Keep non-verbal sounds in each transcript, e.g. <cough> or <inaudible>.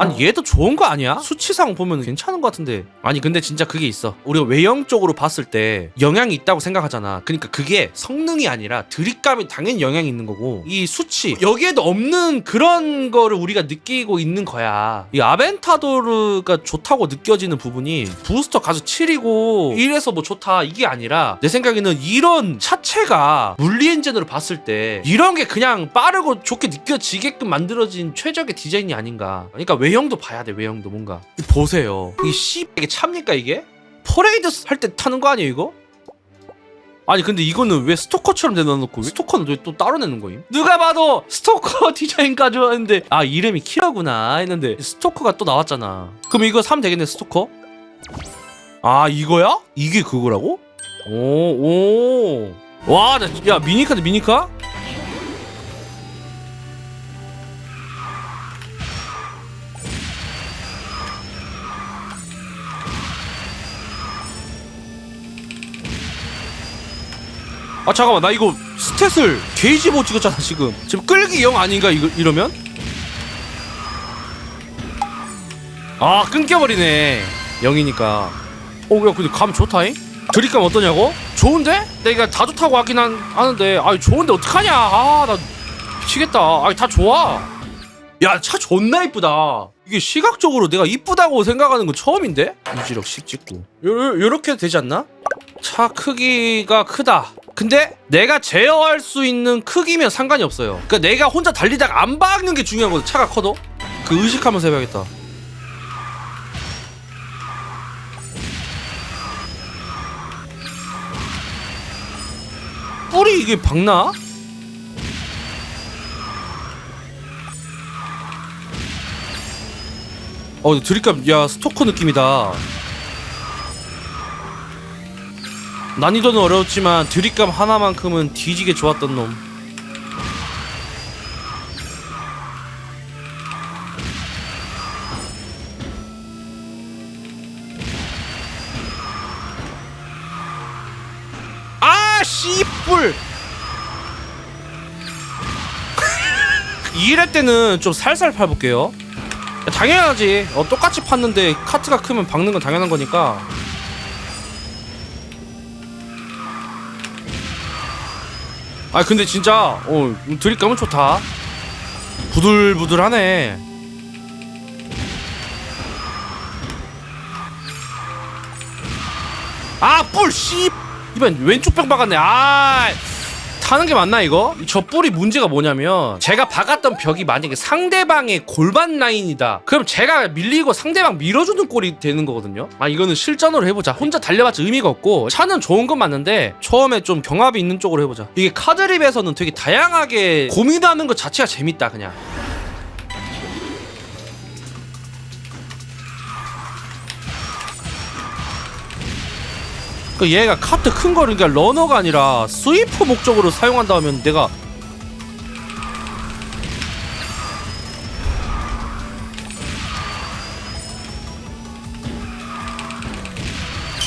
아니 얘도 좋은 거 아니야? 수치상 보면 괜찮은 거 같은데. 아니 근데 진짜 그게 있어. 우리가 외형적으로 봤을 때 영향이 있다고 생각하잖아. 그러니까 그게 성능이 아니라 드립감이 당연히 영향이 있는 거고 이 수치. 여기에도 없는 그런 거를 우리가 느끼고 있는 거야. 이 아벤타도르가 좋다고 느껴지는 부분이 부스터 가서 7이고 이래서 뭐 좋다 이게 아니라 내 생각에는 이런 차체가 물리 엔진으로 봤을 때 이런 게 그냥 빠르고 좋게 느껴지게끔 만들어진 최적의 디자인이 아닌가. 그러니까 외 형도 봐야 돼 외형도 뭔가 이 보세요 이 씨 이게 참니까 이게 퍼레이드 할 때 타는 거 아니에요 이거? 아니 근데 이거는 왜 스토커처럼 내놔놓고 왜 스토커는 왜 또 따로 내는 거임? 누가 봐도 스토커 <laughs> 디자인 가져왔는데 아 이름이 키라구나 했는데 스토커가 또 나왔잖아 그럼 이거 사면 되겠네 스토커? 아 이거야? 이게 그거라고? 오오와 야 미니카드 미니카? 아 잠깐만 나 이거 스탯을 게이지 못 찍었잖아 지금 지금 끌기 0 아닌가 이거 이러면? 아 끊겨버리네 0이니까 어야 근데 감 좋다잉? 드립감 어떠냐고? 좋은데? 내가 다 좋다고 하긴 한, 하는데 아 좋은데 어떡하냐 아나 미치겠다 아다 좋아 야 차 존나 이쁘다 이게 시각적으로 내가 이쁘다고 생각하는 건 처음인데? 유지력 10 찍고 요, 요, 요렇게 되지 않나? 차 크기가 크다. 근데 내가 제어할 수 있는 크기면 상관이 없어요. 그러니까 내가 혼자 달리다가 안 박는 게 중요하거든. 차가 커도. 그 의식하면서 해봐야겠다. 뿔이 이게 박나? 어 드립감 야 스토커 느낌이다. 난이도는 어려웠지만 드립감 하나만큼은 뒤지게 좋았던 놈. 아 씨뿔. <laughs> 이럴 때는 좀 살살 팔볼게요. 당연하지. 어, 똑같이 팠는데 카트가 크면 박는 건 당연한 거니까. 아 근데 진짜 어 드립감은 좋다. 부들부들하네. 아뿔 씨. 이번 왼쪽 벽 박았네. 아 타는 게 맞나 이거? 저 뿔이 문제가 뭐냐면 제가 박았던 벽이 만약에 상대방의 골반 라인이다. 그럼 제가 밀리고 상대방 밀어주는 꼴이 되는 거거든요. 아 이거는 실전으로 해보자. 혼자 달려봤자 의미가 없고. 차는 좋은 건 맞는데 처음에 좀 경합이 있는 쪽으로 해보자. 이게 카드립에서는 되게 다양하게 고민하는 것 자체가 재밌다 그냥 그 얘가 카트 큰 거를 그러니까 러너가 아니라 스위퍼 목적으로 사용한다 하면 내가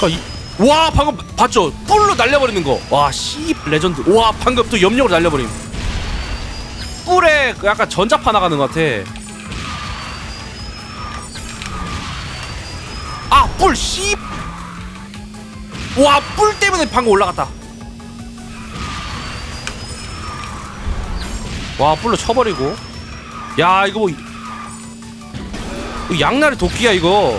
그러니까 이, 와 방금 봤죠? 뿔로 날려버리는 거 와 씨 레전드. 와 방금 또 염력으로 날려버림. 뿔에 그 약간 전자파 나가는 것 같아. 아 뿔 씨 와, 뿔 때문에 방금 올라갔다. 와, 뿔로 쳐버리고. 야, 이거 뭐. 이거 양날의 도끼야, 이거.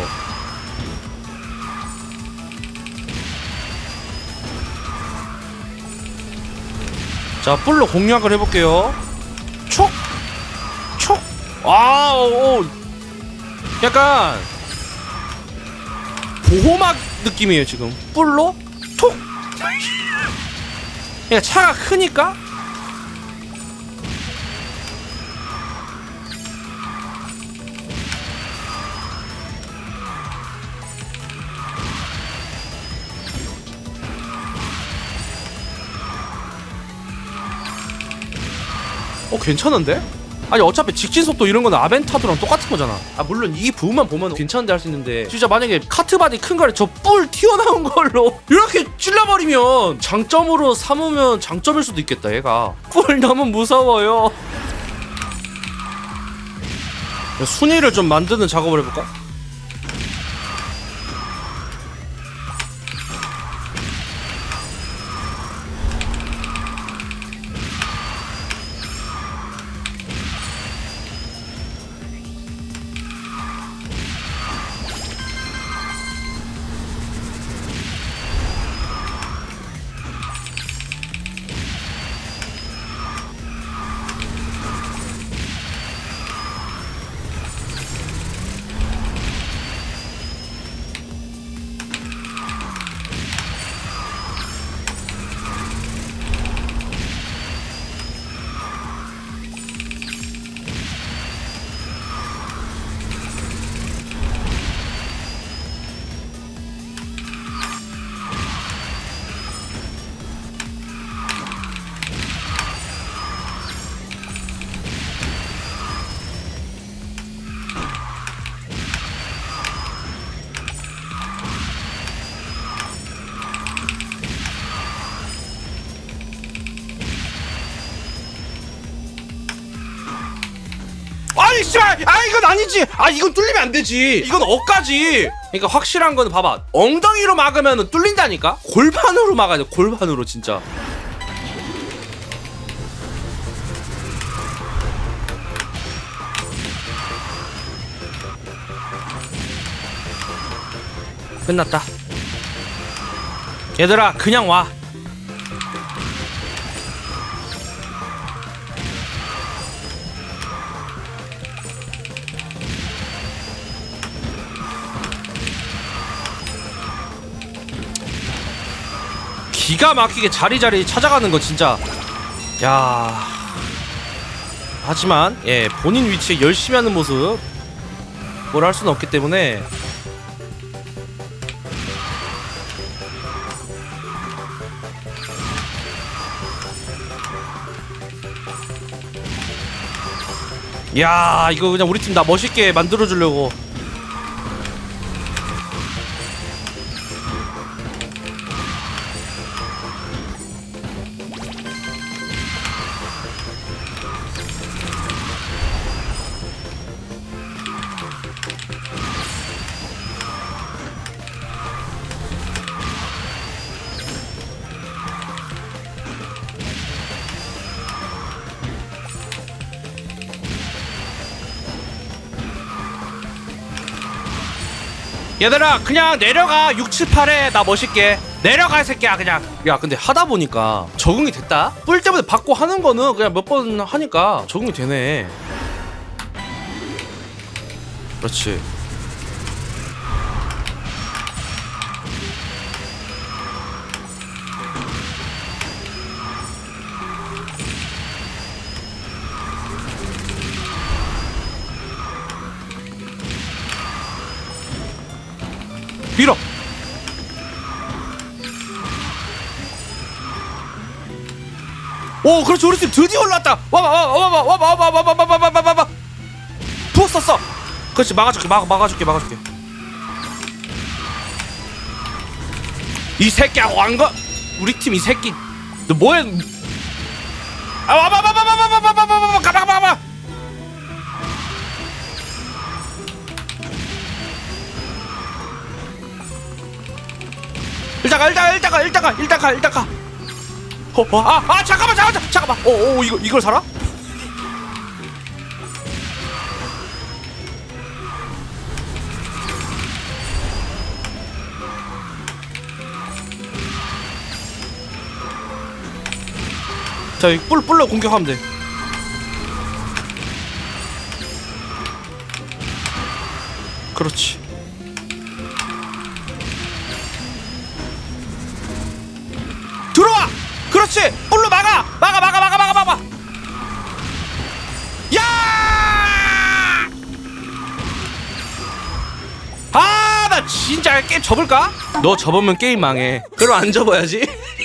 자, 뿔로 공략을 해볼게요. 촉! 촉! 아, 오, 오. 약간. 보호막 느낌이에요 지금. 뿔로 톡! 그러니까 차가 크니까? 어 괜찮은데? 아니 어차피 직진 속도 이런 거는 아벤타도랑 똑같은 거잖아. 아 물론 이 부분만 보면 괜찮은데 할 수 있는데 진짜 만약에 카트 바디 큰 거를 저 뿔 튀어나온 걸로 <laughs> 이렇게 찔러버리면 장점으로 삼으면 장점일 수도 있겠다 얘가. 뿔 너무 무서워요. 순위를 좀 만드는 작업을 해볼까? 아니 씨발! 아 이건 아니지. 아 이건 뚫리면 안 되지. 이건 억까지. 그러니까 확실한 거는 봐봐. 엉덩이로 막으면 뚫린다니까? 골반으로 막아야 돼 골반으로 진짜. 끝났다. 얘들아 그냥 와 기가 막히게 자리자리 찾아가는 거 진짜. 야. 하지만 예 본인 위치에 열심히 하는 모습. 뭘 할 수는 없기 때문에. 야 이거 그냥 우리 팀 나 멋있게 만들어 주려고 얘들아 그냥 내려가. 6, 7, 8에 나 멋있게. 내려가 이 새끼야 그냥. 야 근데 하다 보니까 적응이 됐다? 뿔 때문에 받고 하는 거는 그냥 몇 번 하니까 적응이 되네. 그렇지 밀어 오 그렇지 우리 팀 드디어 올라왔다 와봐 와봐 와봐 와봐 와봐 와봐 와봐 와봐 와봐 와봐 부었었어 그렇지 막아줄게 막아 막아줄게 막아줄게 이 새끼야 왕거 우리 팀 이 새끼 너 뭐해 아 와봐 와봐 와봐 와봐 와봐 와봐 가봐 가봐 가봐 일단 가 일단 가 일단 가 일단 가 일단 가 일단 가 어, 어, 아, 아, 잠깐만, 잠깐만, 잠깐만. 어, 어, 이거, 이걸 살아? 자, 이 뿔, 뿔로 공격하면 돼. 그렇지. 그렇지! 뿔로 막아! 막아 막아 막아 막아 막아! 야! 아, 나 진짜 게임 접을까? 너 접으면 게임 망해. 그럼 안 접어야지. <laughs>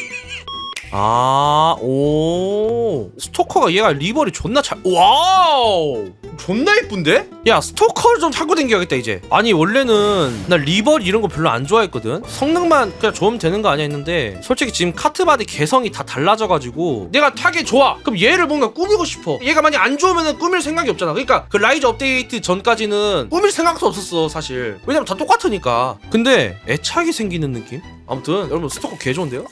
아, 오. 스토커가 얘가 리버리 존나 잘, 와우! 존나 이쁜데? 야, 스토커를 좀 타고 댕겨야겠다, 이제. 아니, 원래는 나 리버리 이런 거 별로 안 좋아했거든? 성능만 그냥 좋으면 되는 거 아니야 했는데, 솔직히 지금 카트바디 개성이 다 달라져가지고, 내가 타기 좋아! 그럼 얘를 뭔가 꾸미고 싶어. 얘가 만약 안 좋으면 꾸밀 생각이 없잖아. 그러니까 그 라이즈 업데이트 전까지는 꾸밀 생각도 없었어, 사실. 왜냐면 다 똑같으니까. 근데 애착이 생기는 느낌? 아무튼, 여러분, 스토커 개 좋은데요?